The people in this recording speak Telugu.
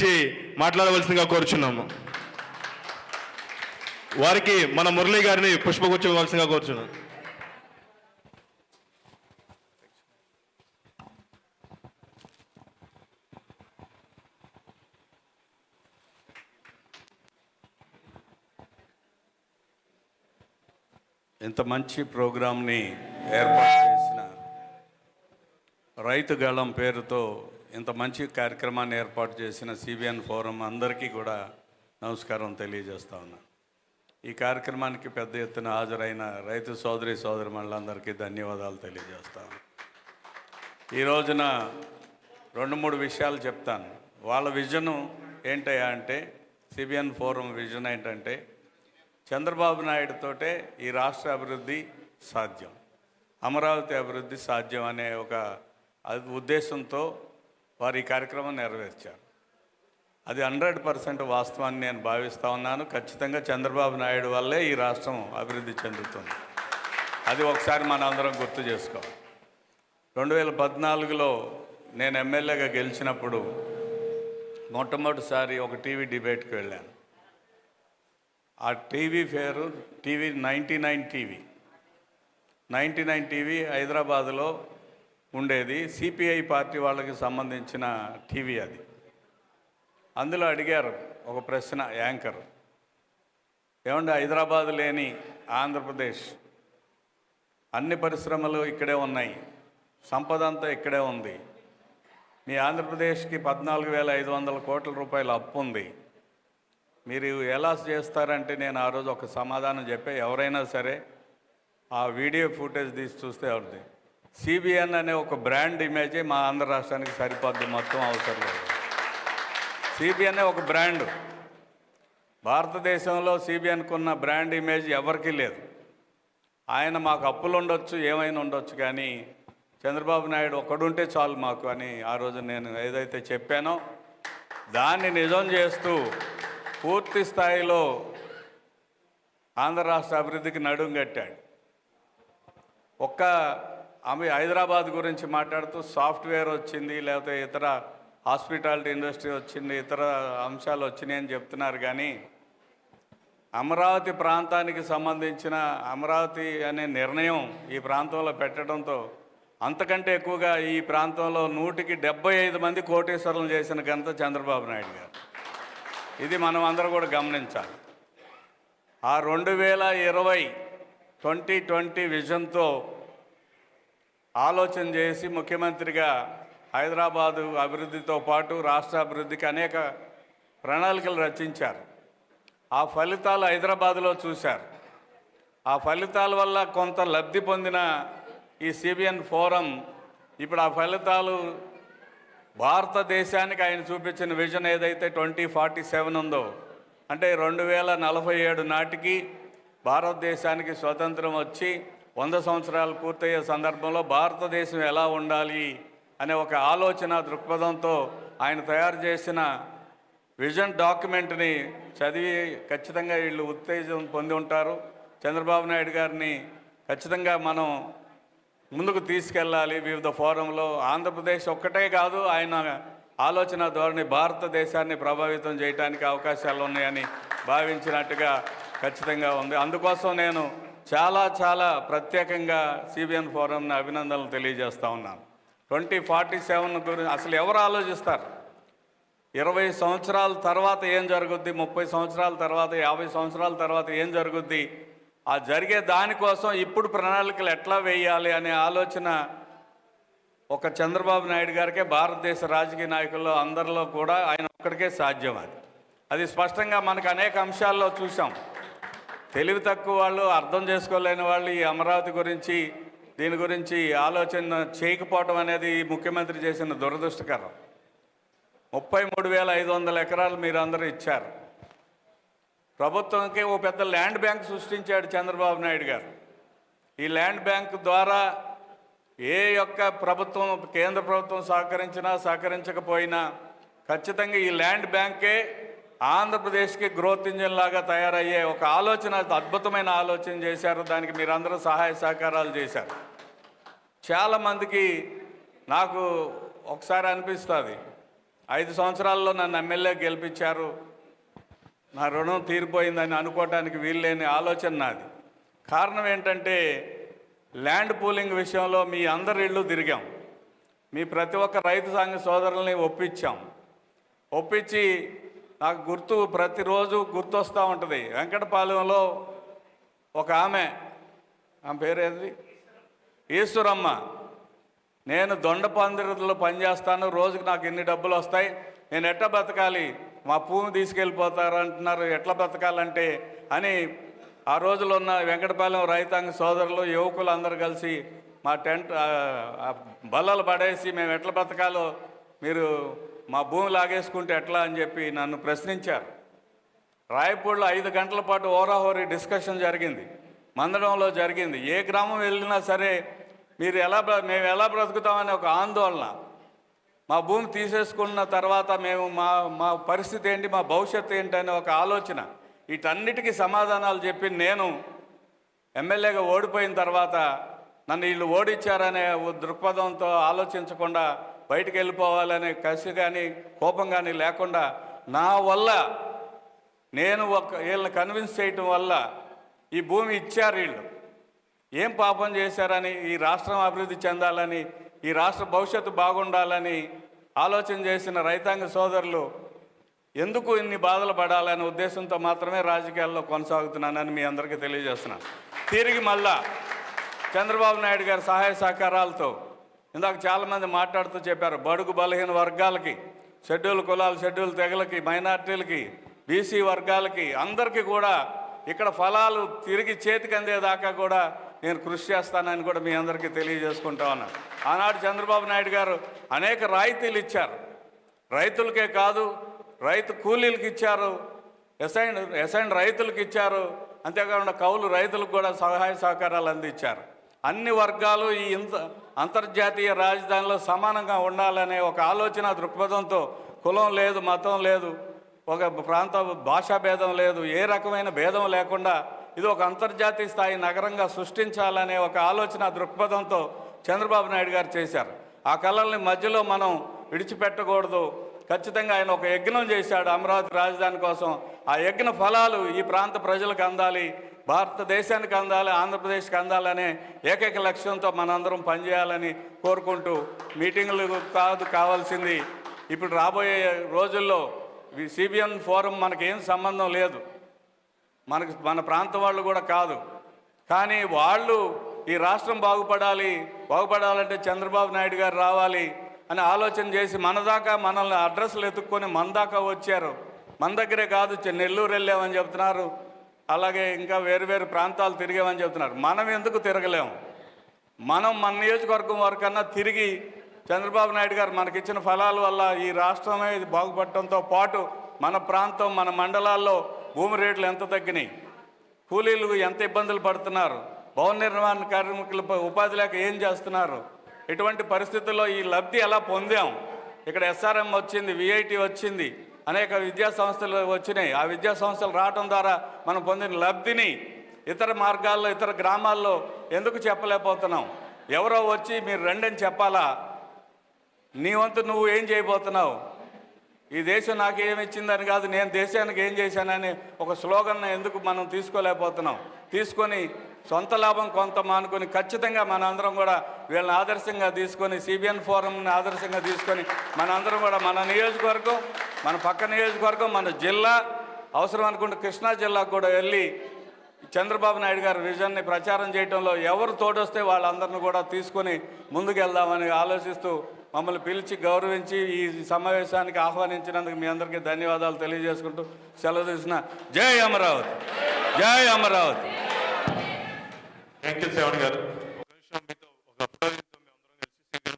గురించి మాట్లాడవలసిందిగా కోరుచున్నాము. వారికి మన మురళి గారిని పుష్పగుచ్చం ఇవ్వాల్సిందిగా కోరుచున్నాం ఇంత మంచి ప్రోగ్రాంని ఏర్పాటు చేసిన రైతు గళం పేరుతో ఇంత మంచి కార్యక్రమాన్ని ఏర్పాటు చేసిన సిబిఎన్ ఫోరం అందరికీ కూడా నమస్కారం తెలియజేస్తా ఉన్నా. ఈ కార్యక్రమానికి పెద్ద ఎత్తున హాజరైన రైతు సోదరి సోదరి మళ్ళందరికీ ధన్యవాదాలు తెలియజేస్తాను ఈ రోజున రెండు మూడు విషయాలు చెప్తాను. వాళ్ళ విజను ఏంటయ్యా అంటే సిబిఎన్ ఫోరం విజన్ ఏంటంటే చంద్రబాబు నాయుడుతోటే ఈ రాష్ట్ర అభివృద్ధి సాధ్యం. అమరావతి అభివృద్ధి సాధ్యం అనే ఒక ఉద్దేశంతో వారు ఈ కార్యక్రమం నెరవేర్చారు. అది హండ్రెడ్ పర్సెంట్ వాస్తవాన్ని నేను భావిస్తా ఉన్నాను. ఖచ్చితంగా చంద్రబాబు నాయుడు వల్లే ఈ రాష్ట్రం అభివృద్ధి చెందుతుంది. అది ఒకసారి మన అందరం గుర్తు చేసుకోవాలి. రెండు వేల పద్నాలుగులో నేను ఎమ్మెల్యేగా గెలిచినప్పుడు మొట్టమొదటిసారి ఒక టీవీ డిబేట్కి వెళ్ళాను. ఆ టీవీ పేరు TV ninety nine TV. Ninety nine TV హైదరాబాద్లో ఉండేది. సిపిఐ పార్టీ వాళ్ళకి సంబంధించిన టీవీ అది. అందులో అడిగారు ఒక ప్రశ్న యాంకర్. ఏమంటే హైదరాబాద్ లేని ఆంధ్రప్రదేశ్ అన్ని పరిశ్రమలు ఇక్కడే ఉన్నాయి సంపద అంతా ఇక్కడే ఉంది. మీ ఆంధ్రప్రదేశ్కి పద్నాలుగు వేల ఐదు వందల కోట్ల రూపాయల అప్పు ఉంది. మీరు ఎలా చేస్తారంటే నేను ఆ రోజు ఒక సమాధానం చెప్పే ఎవరైనా సరే ఆ వీడియో ఫుటేజ్ తీసి చూస్తే అవుతుంది సిబిఎన్ అనే ఒక బ్రాండ్ ఇమేజే మా ఆంధ్ర రాష్ట్రానికి సరిపోద్ది మొత్తం అవసరం లేదు. సిబిఎన్ ఒక బ్రాండ్. భారతదేశంలో సిబిఎన్కు ఉన్న బ్రాండ్ ఇమేజ్ ఎవరికీ లేదు. ఆయన మాకు అప్పులు ఉండొచ్చు ఏమైనా ఉండొచ్చు కానీ చంద్రబాబు నాయుడు ఒక్కడుంటే చాలు మాకు అని ఆ రోజు నేను ఏదైతే చెప్పానో దాన్ని నిజం చేస్తూ పూర్తి స్థాయిలో ఆంధ్ర రాష్ట్ర అభివృద్ధికి నడుం కట్టాడు. ఒక్క ఆమె హైదరాబాద్ గురించి మాట్లాడుతూ సాఫ్ట్వేర్ వచ్చింది లేకపోతే ఇతర హాస్పిటాలిటీ ఇండస్ట్రీ వచ్చింది ఇతర అంశాలు వచ్చినాయి అని చెప్తున్నారు. కానీ అమరావతి ప్రాంతానికి సంబంధించిన అమరావతి అనే నిర్ణయం ఈ ప్రాంతంలో పెట్టడంతో అంతకంటే ఎక్కువగా ఈ ప్రాంతంలో నూటికి డెబ్బై ఐదు మంది కోటేశ్వరులు చేసిన ఘనత చంద్రబాబు నాయుడు గారు. ఇది మనం అందరూ కూడా గమనించాలి. ఆ రెండు వేల ఇరవై ట్వంటీ ట్వంటీ విజన్తో ఆలోచన చేసి ముఖ్యమంత్రిగా హైదరాబాదు అభివృద్ధితో పాటు రాష్ట్ర అభివృద్ధికి అనేక ప్రణాళికలు రచించారు. ఆ ఫలితాలు హైదరాబాదులో చూశారు. ఆ ఫలితాల వల్ల కొంత లబ్ధి పొందిన ఈ సిబిఎన్ ఫోరం ఇప్పుడు ఆ ఫలితాలు భారతదేశానికి ఆయన చూపించిన విజన్ ఏదైతే ట్వంటీ ఫార్టీ సెవెన్ ఉందో అంటే రెండు వేల నలభై ఏడు నాటికి భారతదేశానికి స్వతంత్రం వచ్చి వంద సంవత్సరాలు పూర్తయ్యే సందర్భంలో భారతదేశం ఎలా ఉండాలి అనే ఒక ఆలోచన దృక్పథంతో ఆయన తయారు చేసిన విజన్ డాక్యుమెంట్ని చదివి ఖచ్చితంగా వీళ్ళు ఉత్తేజం పొంది ఉంటారు. చంద్రబాబు నాయుడు గారిని ఖచ్చితంగా మనం ముందుకు తీసుకెళ్ళాలి. వివిధ ఫోరంలో ఆంధ్రప్రదేశ్ ఒక్కటే కాదు ఆయన ఆలోచన ధోరణి భారతదేశాన్ని ప్రభావితం చేయడానికి అవకాశాలు ఉన్నాయని భావించినట్టుగా ఖచ్చితంగా ఉంది. అందుకోసం నేను చాలా చాలా ప్రత్యేకంగా సిబిఎన్ ఫోరంని అభినందనలు తెలియజేస్తూ ఉన్నాను. ట్వంటీ ఫార్టీ సెవెన్ గురించి అసలు ఎవరు ఆలోచిస్తారు? ఇరవై సంవత్సరాల తర్వాత ఏం జరుగుద్ది? ముప్పై సంవత్సరాల తర్వాత యాభై సంవత్సరాల తర్వాత ఏం జరుగుద్ది? ఆ జరిగే దానికోసం ఇప్పుడు ప్రణాళికలు ఎట్లా వేయాలి అనే ఆలోచన ఒక చంద్రబాబు నాయుడు గారికే భారతదేశ రాజకీయ నాయకుల్లో అందరిలో కూడా ఆయన ఒక్కడికే సాధ్యం అది. అది స్పష్టంగా మనకు అనేక అంశాల్లో చూసాం. తెలివి తక్కువ వాళ్ళు అర్థం చేసుకోలేని వాళ్ళు ఈ అమరావతి గురించి దీని గురించి ఆలోచన చేయకపోవటం అనేది ఈ ముఖ్యమంత్రి చేసిన దురదృష్టకరం. ముప్పై మూడు వేల ఐదు వందల ఎకరాలు మీరు అందరూ ఇచ్చారు. ప్రభుత్వంకి ఓ పెద్ద ల్యాండ్ బ్యాంక్ సృష్టించాడు చంద్రబాబు నాయుడు గారు. ఈ ల్యాండ్ బ్యాంక్ ద్వారా ఏ యొక్క ప్రభుత్వం కేంద్ర ప్రభుత్వం సహకరించినా సహకరించకపోయినా ఖచ్చితంగా ఈ ల్యాండ్ బ్యాంకే ఆంధ్రప్రదేశ్కి గ్రోత్ ఇంజిన్ లాగా తయారయ్యే ఒక ఆలోచన అద్భుతమైన ఆలోచన చేశారు. దానికి మీరందరూ సహాయ సహకారాలు చేశారు. చాలామందికి నాకు ఒకసారి అనిపిస్తుంది ఐదు సంవత్సరాల్లో నన్ను ఎమ్మెల్యే గెలిపించారు నా రుణం తీరిపోయిందని అనుకోవటానికి వీల్లేని ఆలోచన నాది. కారణం ఏంటంటే ల్యాండ్ పూలింగ్ విషయంలో మీ అందరి ఇళ్ళు తిరిగాం. మీ ప్రతి ఒక్క రైతు సంఘ సోదరుల్ని ఒప్పించాం. ఒప్పించి నాకు గుర్తు ప్రతిరోజు గుర్తొస్తూ ఉంటుంది. వెంకటపాలెంలో ఒక ఆమె ఆమె పేరేది ఈశ్వరమ్మ. నేను దొండపందిరిలో పనిచేస్తాను రోజుకి నాకు ఇన్ని డబ్బులు వస్తాయి. నేను ఎట్లా బతకాలి? మా భూమి తీసుకెళ్ళిపోతారు అంటున్నారు ఎట్లా బతకాలంటే అని ఆ రోజులో ఉన్న వెంకటపాలెం రైతాంగ సోదరులు యువకులు అందరు కలిసి మా టెంట్ బల్లలు పడేసి మేము ఎట్లా బతకాలో మీరు మా భూమి లాగేసుకుంటే ఎట్లా అని చెప్పి నన్ను ప్రశ్నించారు. రాయపూడిలో ఐదు గంటల పాటు ఓరాహోరీ డిస్కషన్ జరిగింది. మందడంలో జరిగింది. ఏ గ్రామం వెళ్ళినా సరే మీరు ఎలా బ్ర- మేము ఎలా బ్రతుకుతామనే ఒక ఆందోళన. మా భూమి తీసేసుకున్న తర్వాత మేము మా మా పరిస్థితి ఏంటి మా భవిష్యత్తు ఏంటి అనే ఒక ఆలోచన. వీటన్నిటికీ సమాధానాలు చెప్పి నేను ఎమ్మెల్యేగా ఓడిపోయిన తర్వాత నన్ను వీళ్ళు ఓడించారనే ఓ దృక్పథంతో ఆలోచించకుండా బయటికి వెళ్ళిపోవాలనే కసి కానీ కోపం కానీ లేకుండా నా వల్ల నేను ఒక వీళ్ళని కన్విన్స్ చేయటం వల్ల ఈ భూమి ఇచ్చారు వీళ్ళు. ఏం పాపం చేశారని ఈ రాష్ట్రం అభివృద్ధి చెందాలని ఈ రాష్ట్ర భవిష్యత్తు బాగుండాలని ఆలోచన చేసిన రైతాంగ సోదరులు ఎందుకు ఇన్ని బాధలు పడాలనే ఉద్దేశంతో మాత్రమే రాజకీయాల్లో కొనసాగుతున్నానని మీ అందరికీ తెలియజేస్తున్నాను. తిరిగి మళ్ళా చంద్రబాబు నాయుడు గారి సహాయ సహకారాలతో ఇందాక చాలామంది మాట్లాడుతూ చెప్పారు బడుగు బలహీన వర్గాలకి షెడ్యూల్ కులాలు షెడ్యూల్ తెగలకి మైనార్టీలకి బీసీ వర్గాలకి అందరికీ కూడా ఇక్కడ ఫలాలు తిరిగి చేతికి అందేదాకా కూడా నేను కృషి చేస్తానని కూడా మీ అందరికీ తెలియజేసుకుంటా ఉన్నాను ఆనాడు చంద్రబాబు నాయుడు గారు అనేక రాయితీలు ఇచ్చారు. రైతులకే కాదు రైతు కూలీలకు ఇచ్చారు ఎసైన్ ఎసైన్ రైతులకు ఇచ్చారు అంతేకాకుండా కౌలు రైతులకు కూడా సహాయ సహకారాలు అందించారు. అన్ని వర్గాలు ఈ ఇంత అంతర్జాతీయ రాజధానిలో సమానంగా ఉండాలనే ఒక ఆలోచన దృక్పథంతో కులం లేదు మతం లేదు ఒక ప్రాంత భాషా భేదం లేదు ఏ రకమైన భేదం లేకుండా ఇది ఒక అంతర్జాతీయ స్థాయి నగరంగా సృష్టించాలనే ఒక ఆలోచన దృక్పథంతో చంద్రబాబు నాయుడు గారు చేశారు. ఆ కళల్ని మధ్యలో మనం విడిచిపెట్టకూడదు. ఖచ్చితంగా ఆయన ఒక యజ్ఞం చేశాడు అమరావతి రాజధాని కోసం. ఆ యజ్ఞ ఫలాలు ఈ ప్రాంత ప్రజలకు అందాలి. భారతదేశానికి అందాలి ఆంధ్రప్రదేశ్కి అందాలనే ఏకైక లక్ష్యంతో మనందరం పనిచేయాలని కోరుకుంటూ మీటింగులు కాదు కావాల్సింది ఇప్పుడు రాబోయే రోజుల్లో సిబిఎన్ ఫోరం మనకేం సంబంధం లేదు. మనకు మన ప్రాంతం వాళ్ళు కూడా కాదు. కానీ వాళ్ళు ఈ రాష్ట్రం బాగుపడాలి బాగుపడాలంటే చంద్రబాబు నాయుడు గారు రావాలి అని ఆలోచన చేసి మన దాకా మనల్ని అడ్రస్లు ఎత్తుక్కొని మన దాకా వచ్చారు. మన దగ్గరే కాదు నెల్లూరు వెళ్ళామని చెప్తున్నారు. అలాగే ఇంకా వేరు వేరు ప్రాంతాలు తిరిగామని చెప్తున్నారు మనం ఎందుకు తిరగలేము మనం మన నియోజకవర్గం వరకన్నా తిరిగి చంద్రబాబు నాయుడు గారు మనకిచ్చిన ఫలాల వల్ల ఈ రాష్ట్రమే బాగుపడటంతో పాటు మన ప్రాంతం మన మండలాల్లో భూమి రేట్లు ఎంత తగ్గినాయి? కూలీలు ఎంత ఇబ్బందులు పడుతున్నారు? భవన నిర్మాణ కార్మికులు ఉపాధి లేక ఏం చేస్తున్నారు? ఇటువంటి పరిస్థితుల్లో ఈ లబ్ధి ఎలా పొందాం? ఇక్కడ ఎస్ఆర్ఎం వచ్చింది విఐటి వచ్చింది అనేక విద్యా సంస్థలు వచ్చినాయి. ఆ విద్యా సంస్థలు రావటం ద్వారా మనం పొందిన లబ్ధిని ఇతర మార్గాల్లో ఇతర గ్రామాల్లో ఎందుకు చెప్పలేకపోతున్నాం? ఎవరో వచ్చి మీరు రెండని చెప్పాలా? నీ వంతు నువ్వు ఏం చేయబోతున్నావు? ఈ దేశం నాకు ఏమి ఇచ్చిందని కాదు నేను దేశానికి ఏం చేశానని ఒక స్లోగన్ ఎందుకు మనం తీసుకోలేకపోతున్నాం? తీసుకొని సొంత లాభం కొంత మానుకొని ఖచ్చితంగా మనందరం కూడా వీళ్ళని ఆదర్శంగా తీసుకొని సిబిఎన్ ఫోరంని ఆదర్శంగా తీసుకొని మన అందరం కూడా మన నియోజకవర్గం మన పక్క నియోజకవర్గం మన జిల్లా అవసరం అనుకుంటే కృష్ణా జిల్లాకు కూడా వెళ్ళి చంద్రబాబు నాయుడు గారి విజన్ని ప్రచారం చేయడంలో ఎవరు తోడొస్తే వాళ్ళందరిని కూడా తీసుకొని ముందుకెళ్దామని ఆలోచిస్తూ మమ్మల్ని పిలిచి గౌరవించి ఈ సమావేశానికి ఆహ్వానించినందుకు మీ అందరికీ ధన్యవాదాలు తెలియజేసుకుంటూ సెలవు తీసిన జై అమరావతి. జై అమరావతి. థ్యాంక్ యూ గారు